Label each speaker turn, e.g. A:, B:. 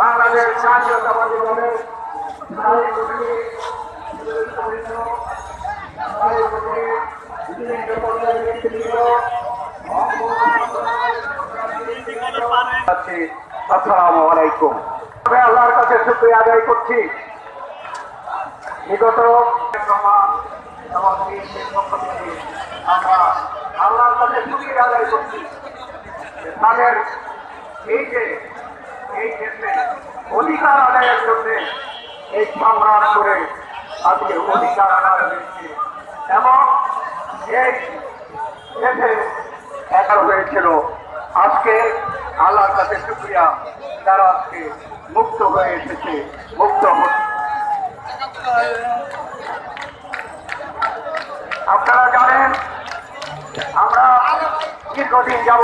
A: বাংলাদেশ জাতীয়তাবাদী দলের আসসালামু আলাইকুম। আমি আল্লাহর কাছে শুক্রিয়া আদায় করছি। বিগত আমরা আল্লাহর কাছে শুক্রিয়া আদায় করছি। তাদের এই যে অধিকার আদায়ের জন্য এই সংগ্রাম করে আজকে অধিকার আদায় হয়েছে। এবং এই দেশে এগারো হয়েছিল। আজকে আল্লাহর কাছে শুক্রিয়া। তারা আজকে মুক্ত হয়ে এসেছে, মুক্ত আপনারা জানেন, আমরা দীর্ঘদিন যাব